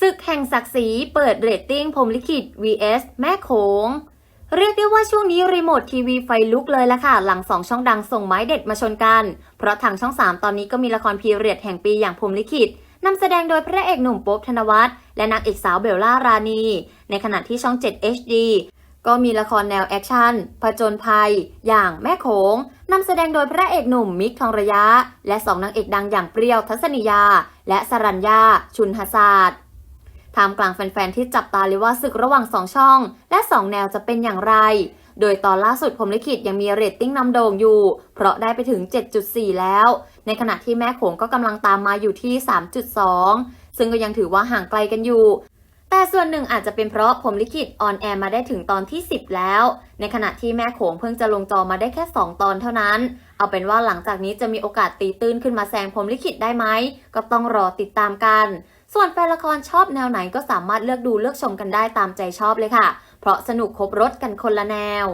ศึกแห่งศักดิ์ศรีเปิดเรตติ้งพรมลิขิต vs แม่โขง เรียกได้ว่าช่วงนี้รีโมททีวีไฟลุกเลยละค่ะ หลังสองช่องดังส่งไม้เด็ดมาชนกัน เพราะทางช่อง 3 ตอนนี้ก็มีละครพีเรียดแห่งปีอย่างพรมลิขิตนำแสดงโดยพระเอกหนุ่มโป๊บธนวัฒน์และนางเอกสาวเบลล่ารานี ในขณะที่ช่อง 7 HD ก็มีละครแนวแอคชั่น ผจญภัย อย่างแม่โขงนำแสดงโดยพระเอกหนุ่มมิกทองระยะ และสองนางเอกดังอย่างเปรี้ยวทัศนียา และสรัญญา ชุนหศาสตร์ ท่ามกลางแฟนๆ ที่จับตาเลยว่าศึกระหว่าง 2 ช่อง และ 2 แนวจะเป็นอย่างไร โดยตอนล่าสุดผมลิขิตยังมีเรตติ้งนำโด่งอยู่ เพราะได้ไปถึง 7.4 แล้ว ในขณะที่แม่โขงก็กำลังตามมาอยู่ที่ 3.2 ซึ่งก็ยังถือว่าห่างไกลกันอยู่ แต่ส่วนหนึ่งอาจจะเป็นเพราะผมลิขิตออนแอร์มาได้ถึงตอนที่ 10 แล้ว ในขณะที่แม่โขงเพิ่งจะลงจอมาได้แค่ 2 ตอนเท่านั้น เอาเป็นว่าหลังจากนี้จะมีโอกาสตีตื้นขึ้นมาแซงผมลิขิตได้ไหมก็ต้องรอติดตามกัน ส่วนแฟนละครชอบแนวไหนก็สามารถเลือกดูเลือกชมกันได้ตามใจชอบเลยค่ะ เพราะสนุกครบรถกันคนละแนว